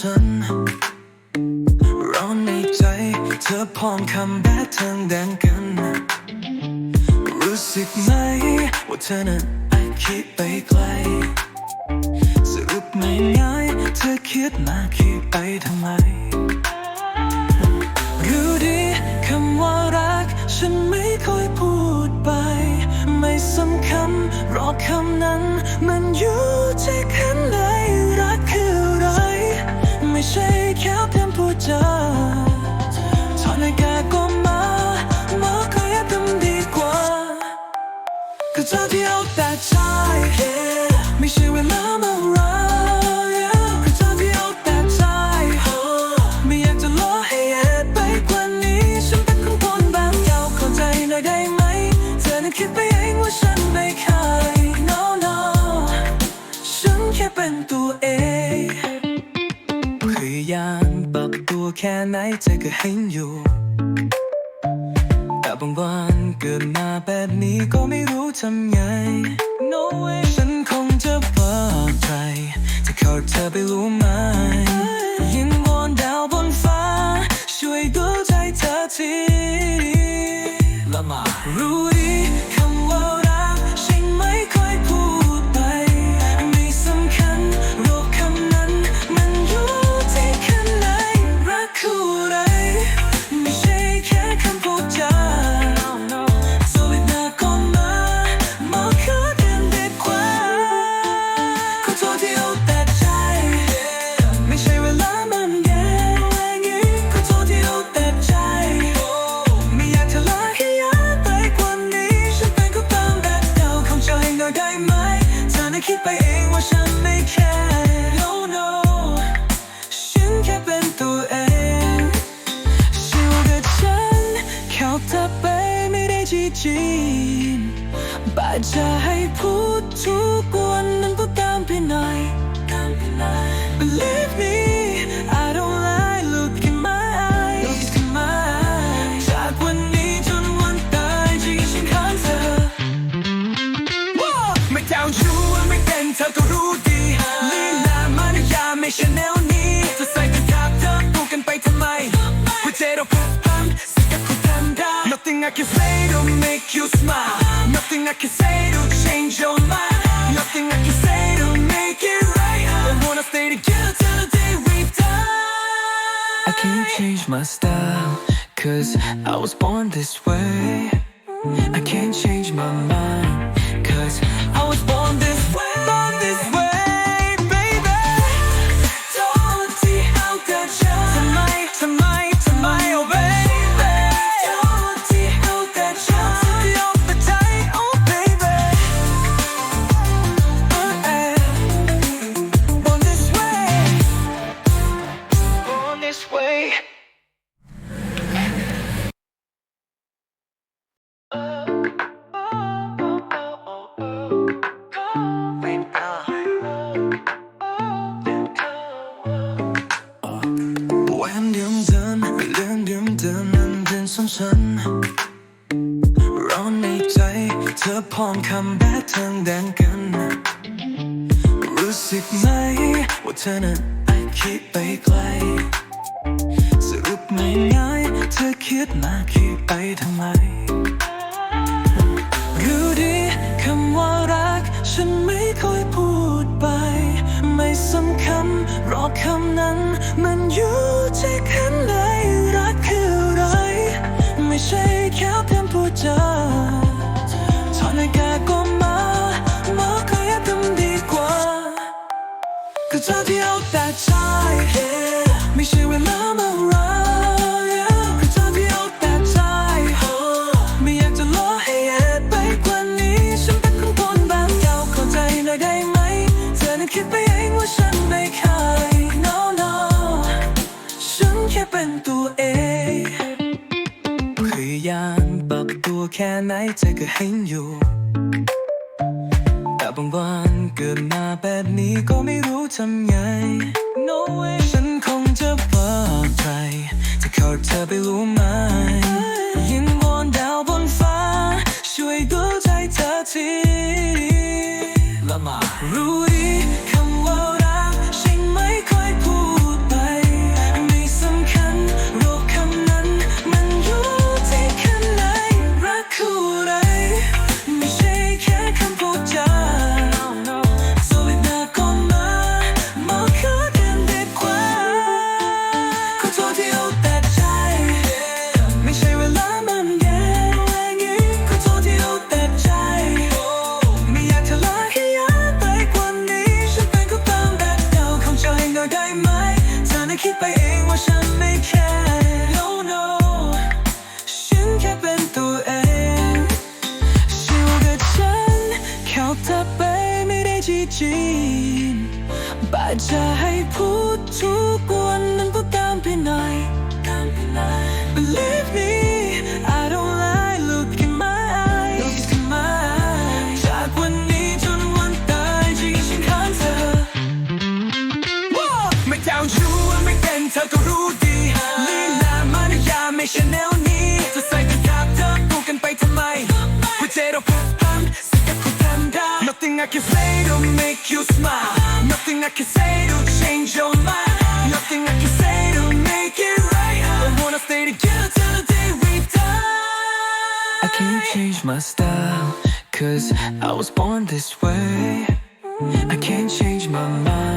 ฉันร้อนในใจเธอพร้อมคำแม้ทางแดนกัน รู้สึกไหมว่าเธอนั้นไอคิดไปไกล สรุปไม่ง่ายเธอคิดมาคิดไปทำไม รู้ดีคำว่ารัก ฉันไม่ค่อยพูดไป ไม่สำคัญรอคำนั้นมันอยู่ที่ค่ แต่ใจไม่ใช่เวลามารักก็เธอที่เอาแต่ใจ ไม่อยากจะรอให้เหตุไปกว่านี้ ฉันเป็นคนคนแบบเก่าเข้าใจหน่อยได้ไหม เธอนั้นคิดไปเองว่าฉันไม่เคย no no ฉันแค่เป็นตัวเองพยายามปรับตัวแค่ไหนเธอก็เห็นอยู่แต่บางวัน เกิดมาแบบนี้ก็ไม่รู้ทำไง No way ฉันคงจะบอกใครจะเข้าเธอไปรู้ไหมยังวอนดาวบนฟ้า ช่วยดูใจเธอที จีจีนบาดจะให้พูดทุกวันนั้นก็ตามไปหน่อย Believe me I don't lie Look in my eyes Look in my eyes จากวันนี้จนวันตายจะอยู่เคียงข้างเธอ ไม่เจ้าชู้ไม่เป็นเธอก็รู้ดีลีลามารยาไม่ใช่แนวนี้จะใส่กระดาษเธอพูดกันไปทำไมหัวใจเราผูกพันสกัดคู่กันได้ Nothing I can say to make you smile. Nothing I can say to change your mind. Nothing I can say to make it right. I wanna stay together till the day we die. I can't change my style Cause I was born this way. I can't change my mind Cause I was เดินร้อนในใจ เธอพร้อมคำแบ้ทางแดงกัน รู้สึกไหมว่าเธอนั้นไปคิดไปไกล สรุปไม่ง่ายเธอคิดมาคิดไปทำไมรู้ดีคำว่ารัก ฉันไม่ค่อยพูดไป ไม่สำคัญรอคำนั้นมันอยู่ที่ เธอที่เอาแต่ใจไม่ใช่เวลามารักก็เธอที่เอาแต่ใจไม่อยากจะรอให้เหตุไปกว่านี้ ฉันเป็นคนคนแบบเก่าเข้าใจหน่อยได้ไหม เธอนั้นคิดไปเองว่าฉันไม่เคย no no ฉันแค่เป็นตัวเองพยายามปรับตัวแค่ไหนเธอก็เห็นอยู่ แต่บางวัน เกิดมาแบบนี้ก็ไม่รู้ทำไง No way ฉันคงจะบอกใครจะเข้าเธอไปรู้ไหมยังวอนดาวบนฟ้า ช่วยดูใจเธอทีละมารู้ดี จะให้พูดทุกวันนั้นก็ตามไปหน่อย Believe me I don't lie look in my eyes look in my eyes จากวันนี้จนวันตายจะยังฉันข้างเธอ ไม่เจ้าชู้ไม่เป็นเธอก็รู้ดีลีลามารยาไม่ใช่แนวนี้จะใส่กันครับเธอพูดกันไปทำไมหัวใจเราพังสักกับคุณทำได้ Nothing I can say to make you smile Nothing I can say to change your mind. Nothing I can say to make it right. I wanna stay together till the day we die. I can't change my style Cause I was born this way. I can't change my mind